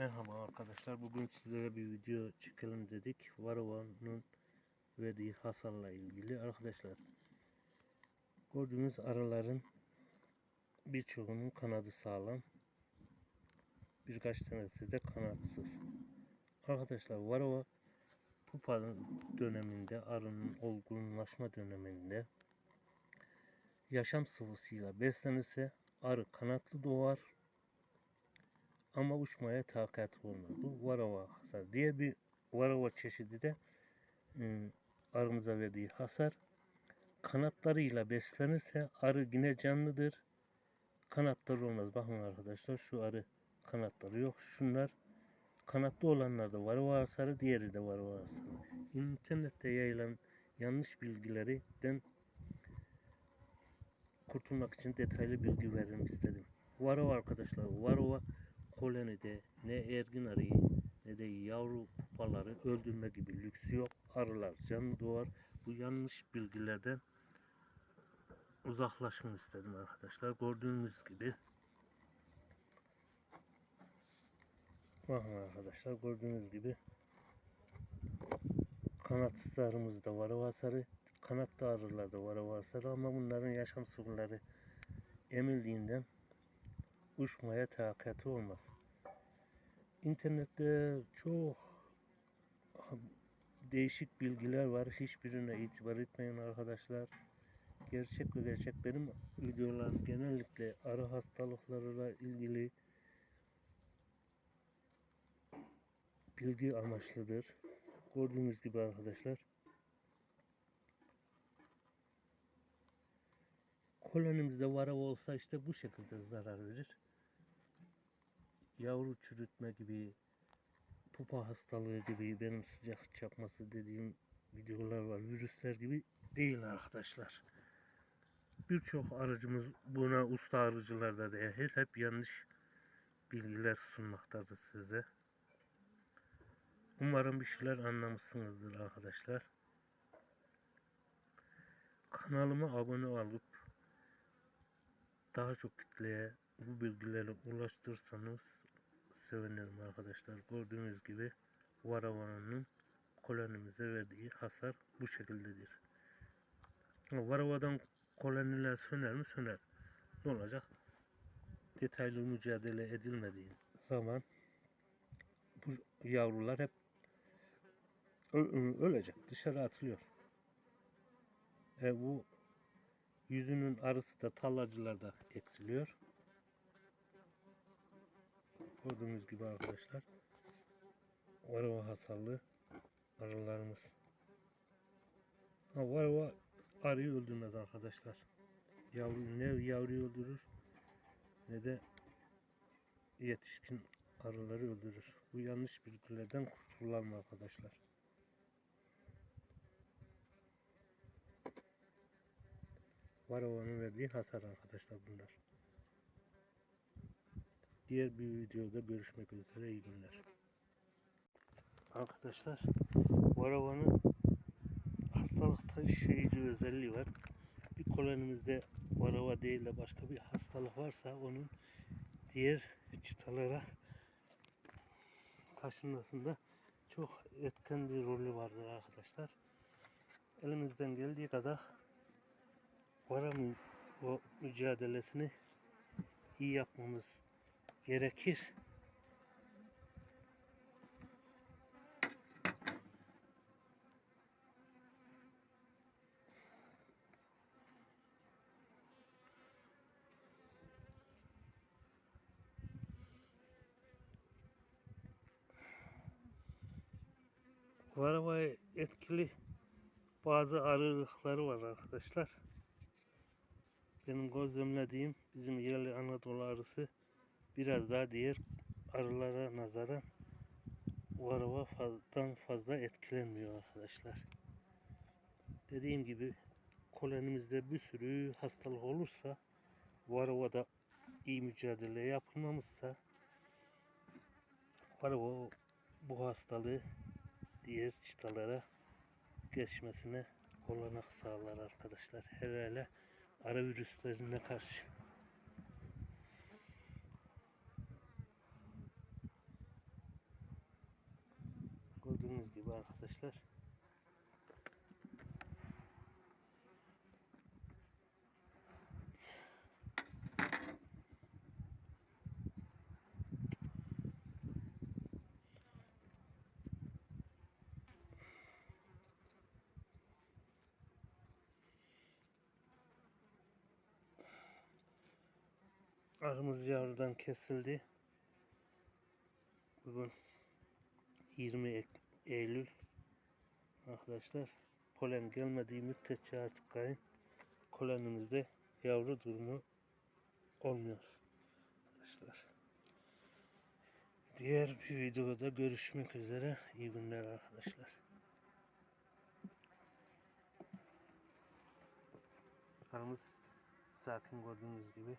Merhaba arkadaşlar. Bugün sizlere bir video çekelim dedik. Varova'nın verdiği hasarla ilgili. Arkadaşlar gördüğünüz arıların birçoğunun kanadı sağlam. Birkaç tanesi de kanatsız. Arkadaşlar Varova pupa döneminde arının olgunlaşma döneminde yaşam sıvısıyla beslenirse arı kanatlı doğar ama uçmaya takat olmaz. Bu varava hasar. Diğer bir varava çeşidi de ım, arımıza verdiği hasar. Kanatlarıyla beslenirse arı yine canlıdır. Kanatları olmaz. Bakın arkadaşlar şu arı kanatları yok. Şunlar kanatlı olanlar da varava hasarı, diğeri de varava hasarı. İnternette yayılan yanlış bilgilerden kurtulmak için detaylı bilgi verim istedim. Varova arkadaşlar, varova kolonide ne ergin arıyı ne de yavru pupaları öldürme gibi lüksü yok. Arılar canlı doğar. Bu yanlış bilgilerden uzaklaşmak istedim arkadaşlar. Gördüğünüz gibi Bakın arkadaşlar gördüğünüz gibi kanatsız arımızda var vasarı, kanatlı arılarda var vasarı ama bunların yaşam sıvıları emildiğinden uçmaya takati olmaz. İnternette çok değişik bilgiler var. Hiçbirine itibar etmeyin arkadaşlar. Gerçek ve gerçek benim videolarım genellikle arı hastalıklarıyla ilgili bilgi amaçlıdır. Gördüğünüz gibi arkadaşlar. Kolonimizde vara olsa işte bu şekilde zarar verir. Yavru çürütme gibi, pupa hastalığı gibi, benim sıcak çakması dediğim videolar var. Virüsler gibi değil arkadaşlar. Birçok aracımız buna usta arıcılar da dahil hep yanlış bilgiler sunmaktadır size. Umarım bir şeyler anlamışsınızdır arkadaşlar. Kanalıma abone olup daha çok kitleye bu bilgileri ulaştırırsanız sevinirim arkadaşlar. Gördüğünüz gibi Varava'nın kolonimize verdiği hasar bu şekildedir. Varava'dan koloniler söner mi? Söner. Ne olacak? Detaylı mücadele edilmediği zaman bu yavrular hep ölecek. Dışarı atılıyor. E bu yüzünün arısı da tallacılarda eksiliyor. Gördüğünüz gibi arkadaşlar. Varova hasarlı arılarımız. Ha, varova arıyı öldürmez arkadaşlar. Yavru, ne yavruyu öldürür ne de yetişkin arıları öldürür. Bu yanlış bilgilerden kurtulalım arkadaşlar. Varova'nın verdiği hasar arkadaşlar bunlar. Diğer bir videoda görüşmek üzere iyi günler. Arkadaşlar Varova'nın hastalık taşıyıcı özelliği var. Bir kolonimizde Varova değil de başka bir hastalık varsa onun diğer çıtalara taşınmasında çok etken bir rolü vardır arkadaşlar. Elimizden geldiği kadar Vara mücadelesini iyi yapmamız gerekir. Varavaya etkili bazı arılıkları var arkadaşlar. Benim gözlemlediğim bizim yerli Anadolu arısı biraz daha diğer arılara nazaran varavadan fazla etkilenmiyor arkadaşlar. Dediğim gibi kolonimizde bir sürü hastalık olursa varavada iyi mücadele yapılmamışsa varava bu hastalığı diğer çıtalara geçmesine olanak sağlar arkadaşlar. Hele hele ara virüslerine karşı. Gördüğünüz gibi arkadaşlar. Arımız yavrudan kesildi. Bugün 20 Ek- Eylül arkadaşlar. Polen gelmediği müddetçe artık kayın kolenimizde yavru durumu olmuyor arkadaşlar. Diğer bir videoda görüşmek üzere. İyi günler arkadaşlar. Arımız sakin gördüğünüz gibi